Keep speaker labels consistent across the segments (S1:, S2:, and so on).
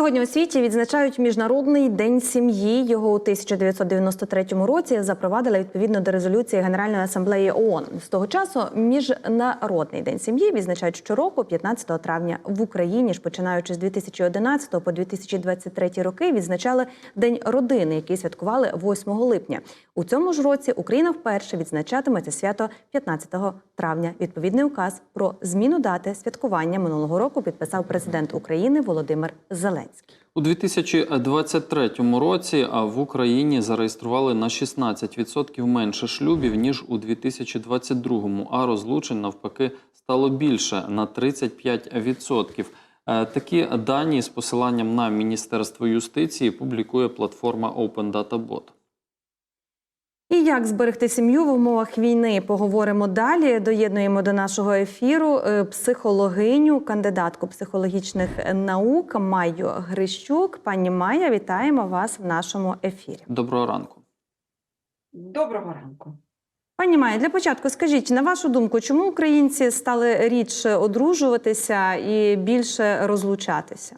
S1: Сьогодні у світі відзначають міжнародний день сім'ї. Його у 1993 році запровадили відповідно до резолюції Генеральної асамблеї ООН. З того часу міжнародний день сім'ї відзначають щороку, 15 травня в Україні. ж починаючи з 2011 по 2023 роки, відзначали День родини, який святкували 8 липня. У цьому ж році Україна вперше відзначатиме це свято 15 травня. Відповідний указ про зміну дати святкування минулого року підписав президент України Володимир Зеленський.
S2: У 2023 році в Україні зареєстрували на 16% менше шлюбів ніж у 2022, а розлучень навпаки стало більше на 35%. Е, Такі дані з посиланням на Міністерство юстиції публікує платформа Open Data Bot.
S1: І як зберегти сім'ю в умовах війни? Поговоримо далі. Доєднуємо до нашого ефіру е, психологиню, кандидатку психологічних наук Майю Грищук. Пані Майя, вітаємо вас в нашому ефірі.
S2: Доброго ранку.
S3: Доброго ранку.
S1: Пані Майя, для початку скажіть, на вашу думку, чому українці стали рідше одружуватися і більше розлучатися?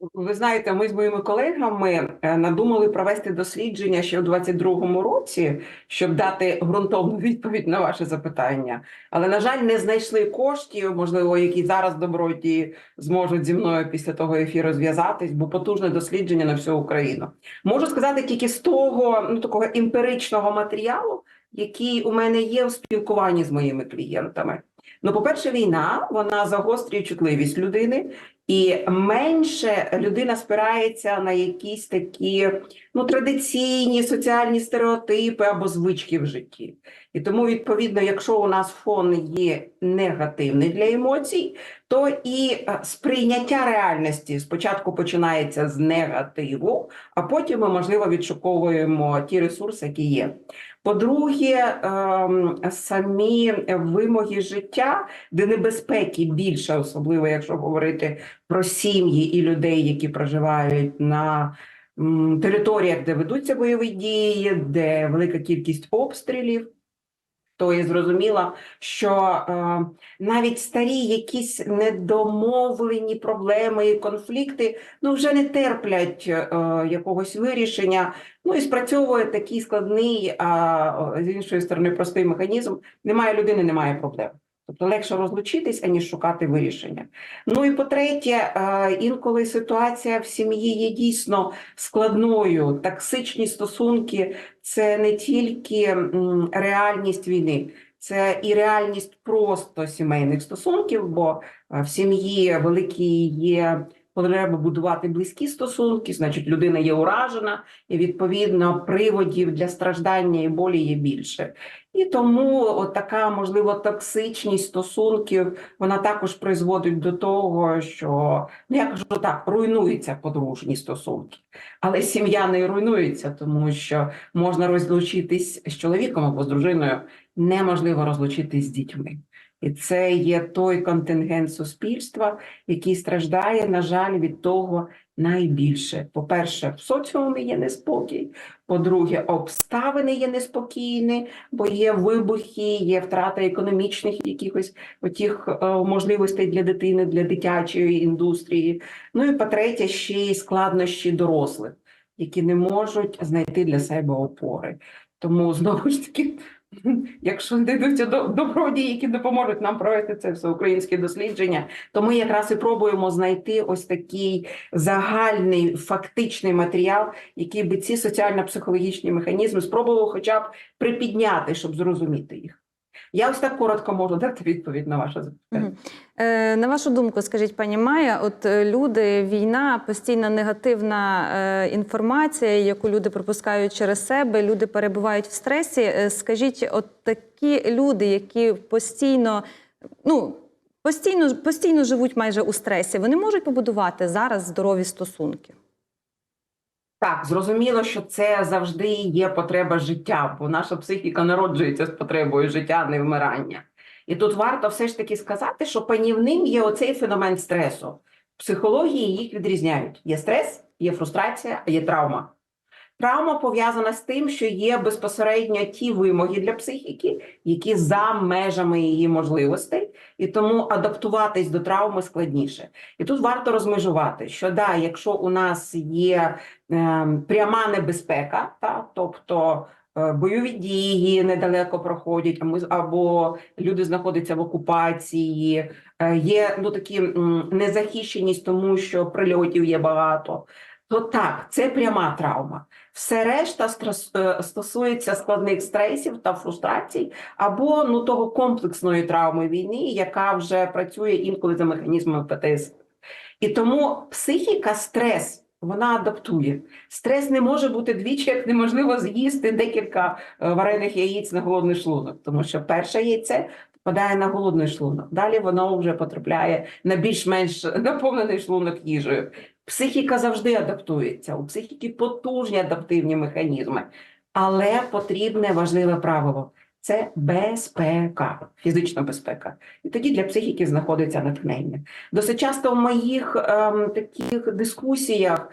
S3: Ви знаєте, ми з моїми колегами е, надумали провести дослідження ще у 22-му році, щоб дати ґрунтовну відповідь на ваше запитання. Але, на жаль, не знайшли коштів, можливо, які зараз добродії зможуть зі мною після того ефіру зв'язатись, бо потужне дослідження на всю Україну. Можу сказати тільки з того ну такого емпіричного матеріалу, який у мене є в спілкуванні з моїми клієнтами. Ну, по-перше, війна вона загострює чутливість людини, і менше людина спирається на якісь такі ну, традиційні соціальні стереотипи або звички в житті. І тому, відповідно, якщо у нас фон є негативний для емоцій, то і е, сприйняття реальності спочатку починається з негативу, а потім ми, можливо, відшуковуємо ті ресурси, які є. По-друге, ем, самі вимоги життя, де небезпеки більше, особливо якщо говорити про сім'ї і людей, які проживають на територіях, де ведуться бойові дії, де велика кількість обстрілів. То є зрозуміло, що е, навіть старі якісь недомовлені проблеми і конфлікти ну вже не терплять е, якогось вирішення. Ну і спрацьовує такий складний, а з іншої сторони, простий механізм. Немає людини, немає проблем. Тобто легше розлучитись, аніж шукати вирішення. Ну і по-третє, е, інколи ситуація в сім'ї є дійсно складною. Токсичні стосунки це не тільки реальність війни, це і реальність просто сімейних стосунків, бо е, в сім'ї великі є потреба будувати близькі стосунки, значить, людина є уражена, і відповідно приводів для страждання і болі є більше. І тому от така, можливо, токсичність стосунків вона також призводить до того, що ну я кажу так, руйнуються подружні стосунки. Але сім'я не руйнується, тому що можна розлучитись з чоловіком або з дружиною, неможливо розлучитись з дітьми. І це є той контингент суспільства, який страждає, на жаль, від того найбільше. По-перше, в соціумі є неспокій. По-друге, обставини є неспокійні, бо є вибухи, є втрата економічних якихось отіх е, можливостей для дитини, для дитячої індустрії. Ну і по-третє, ще й складнощі дорослих, які не можуть знайти для себе опори. Тому знову ж таки. Якщо знайдуться до- добродії, які допоможуть нам провести це всеукраїнське дослідження, то ми якраз і пробуємо знайти ось такий загальний фактичний матеріал, який би ці соціально-психологічні механізми спробував хоча б припідняти, щоб зрозуміти їх. Я ось так коротко можу дати відповідь на ваше запитання.
S1: На вашу думку, скажіть, пані Майя, от е, люди, війна, постійна негативна е, інформація, яку люди пропускають через себе, люди перебувають в стресі. Е, скажіть, от такі люди, які постійно, ну постійно, постійно живуть майже у стресі, вони можуть побудувати зараз здорові стосунки?
S3: Так, зрозуміло, що це завжди є потреба життя, бо наша психіка народжується з потребою життя, не вмирання. І тут варто все ж таки сказати, що панівним є оцей феномен стресу. В психології їх відрізняють: є стрес, є фрустрація, є травма. Травма пов'язана з тим, що є безпосередньо ті вимоги для психіки, які за межами її можливостей, і тому адаптуватись до травми складніше. І тут варто розмежувати, що да, якщо у нас є е, пряма небезпека, та, тобто е, бойові дії недалеко проходять, а ми, або люди знаходяться в окупації, е, є ну, такі незахищеність, тому що прильотів є багато, то так, це пряма травма. Все решта е, стосується складних стресів та фрустрацій, або ну того комплексної травми війни, яка вже працює інколи за механізмами ПТСР. І тому психіка, стрес. Вона адаптує. Стрес не може бути двічі, як неможливо з'їсти декілька е, варених яєць на голодний шлунок, тому що перше яйце попадає на голодний шлунок. Далі воно вже потрапляє на більш-менш наповнений шлунок їжею. Психіка завжди адаптується. У психіки потужні адаптивні механізми, але потрібне важливе правило це безпека, фізична безпека. І тоді для психіки знаходиться натхнення. Досить часто в моїх ем, таких дискусіях,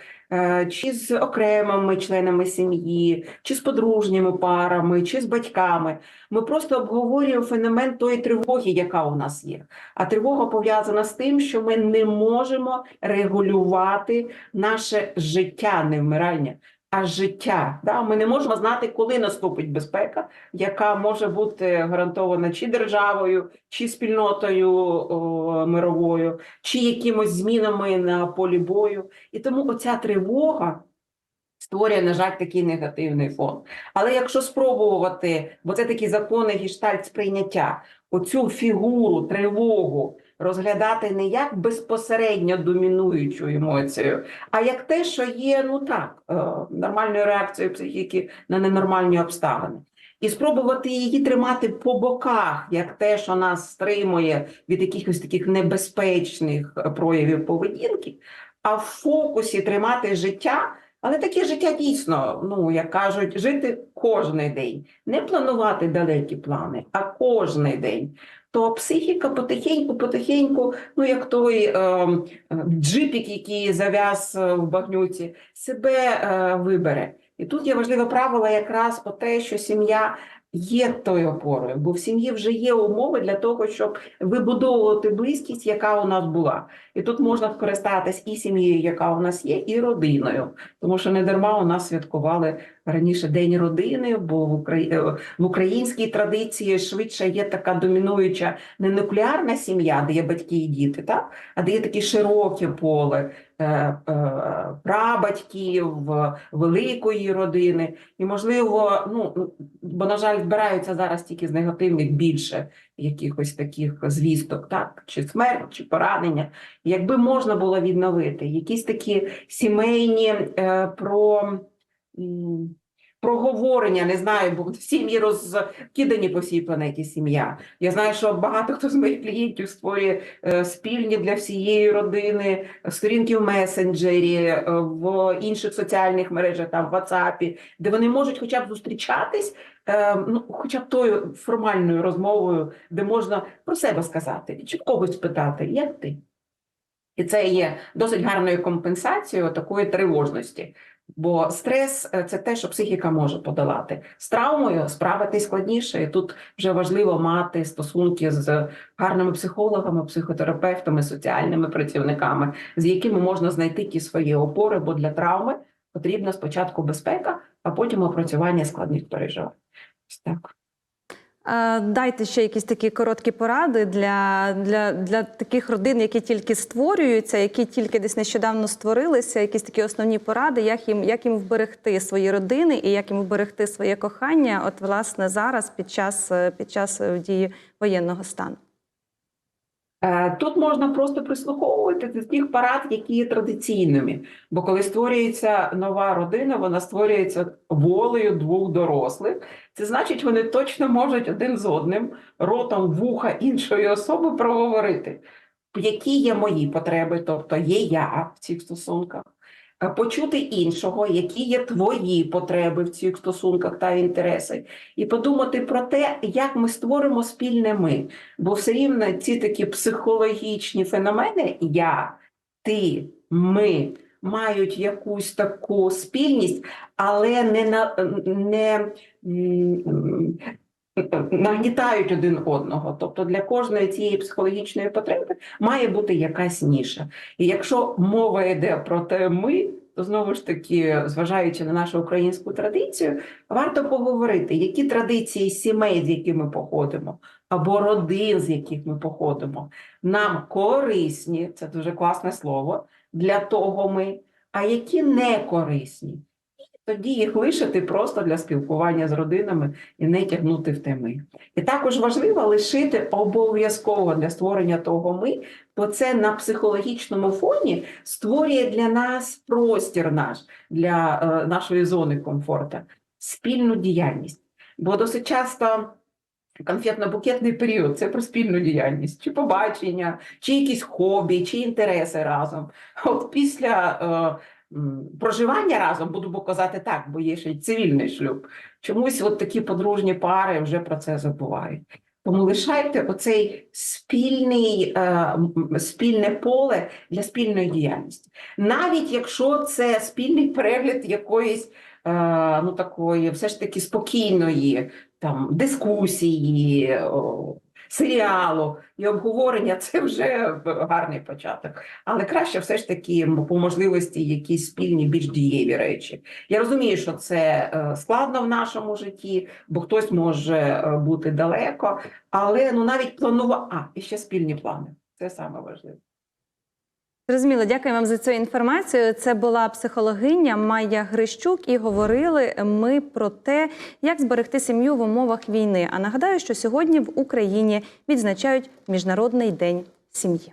S3: чи з окремими членами сім'ї, чи з подружніми парами, чи з батьками, ми просто обговорюємо феномен тої тривоги, яка у нас є. А тривога пов'язана з тим, що ми не можемо регулювати наше життя, не вмирання. А життя, да, ми не можемо знати, коли наступить безпека, яка може бути гарантована чи державою, чи спільнотою о, мировою, чи якимось змінами на полі бою. І тому оця тривога створює, на жаль, такий негативний фон. Але якщо спробувати, бо це такі закони гештальт сприйняття, оцю фігуру, тривогу розглядати не як безпосередньо домінуючу емоцію, а як те, що є ну так, е, нормальною реакцією психіки на ненормальні обставини. І спробувати її тримати по боках, як те, що нас стримує від якихось таких небезпечних е, проявів поведінки, а в фокусі тримати життя, але таке життя дійсно, ну як кажуть, жити кожний день, не планувати далекі плани, а кожний день. То психіка потихеньку, потихеньку, ну як той е, е, джипік, який зав'яз е, в багнюці, себе е, вибере. І тут є важливе правило якраз про те, що сім'я є тою опорою, бо в сім'ї вже є умови для того, щоб вибудовувати близькість, яка у нас була. І тут можна скористатись і сім'єю, яка у нас є, і родиною. Тому що не дарма у нас святкували раніше День родини, бо е, в українській традиції швидше є така домінуюча не нуклеарна сім'я, де є батьки і діти, так? а де є таке широке поле е, прабатьків, великої родини. І, можливо, ну, бо, на жаль, збираються зараз тільки з негативних більше якихось таких звісток, так? чи смерть, чи поранення. Якби можна було відновити якісь такі сімейні е, про. Проговорення, не знаю, бо сім'ї розкидані по всій планеті сім'я. Я знаю, що багато хто з моїх клієнтів створює е, спільні для всієї родини сторінки в месенджері, е, в інших соціальних мережах, там в WhatsApp, де вони можуть хоча б зустрічатись, е, ну, хоча б тою формальною розмовою, де можна про себе сказати, чи когось спитати, як ти? І це є досить гарною компенсацією такої тривожності. Бо стрес е, це те, що психіка може подолати. З травмою справитись складніше. І тут вже важливо мати стосунки з гарними психологами, психотерапевтами, соціальними працівниками, з якими можна знайти ті свої опори, бо для травми потрібна спочатку безпека, а потім опрацювання складних переживань. Ось так.
S1: Е, Дайте ще якісь такі короткі поради для, для, для таких родин, які тільки створюються, які тільки десь нещодавно створилися. Якісь такі основні поради, як їм, як їм вберегти свої родини і як їм вберегти своє кохання, от власне зараз під час, е, під час е, дії воєнного стану.
S3: Тут можна просто прислуховувати до тих парад, які є традиційними. Бо коли створюється нова родина, вона створюється волею двох дорослих. Це значить, вони точно можуть один з одним ротом вуха іншої особи проговорити, які є мої потреби, тобто є я в цих стосунках. Е, Почути іншого, які є твої потреби в цих стосунках та інтереси, і подумати про те, як ми створимо спільне ми. Бо все рівно ці такі психологічні феномени я, ти, ми, мають якусь таку спільність, але не на не нагнітають один одного. Тобто для кожної цієї психологічної потреби має бути якась ніша. І якщо мова йде про те ми, то знову ж таки, зважаючи на нашу українську традицію, варто поговорити, які традиції сімей, з яких ми походимо, або родин, з яких ми походимо, нам корисні, це дуже класне слово, для того ми, а які не корисні. Тоді їх лишити просто для спілкування з родинами і не тягнути в теми. І також важливо лишити обов'язково для створення того ми, бо це на психологічному фоні створює для нас простір наш для е, нашої зони комфорту, спільну діяльність. Бо досить часто конфетно-букетний період це про спільну діяльність, чи побачення, чи якісь хобі, чи інтереси разом. От після е, проживання разом, буду казати так, бо є ще й цивільний шлюб. Чомусь от такі подружні пари вже про це забувають. Тому лишайте оцей спільний, е, спільне поле для спільної діяльності. Навіть якщо це спільний перегляд якоїсь ну, такої все ж таки спокійної там, дискусії, серіалу і обговорення, це вже гарний початок. Але краще все ж таки по можливості якісь спільні, більш дієві речі. Я розумію, що це е, складно в нашому житті, бо хтось може е, бути далеко, але ну навіть планувати, а і ще спільні плани. Це саме важливе.
S1: Зрозуміло, дякую вам за цю інформацію. Це була психологиня Майя Грищук, і говорили ми про те, як зберегти сім'ю в умовах війни. А нагадаю, що сьогодні в Україні відзначають Міжнародний день сім'ї.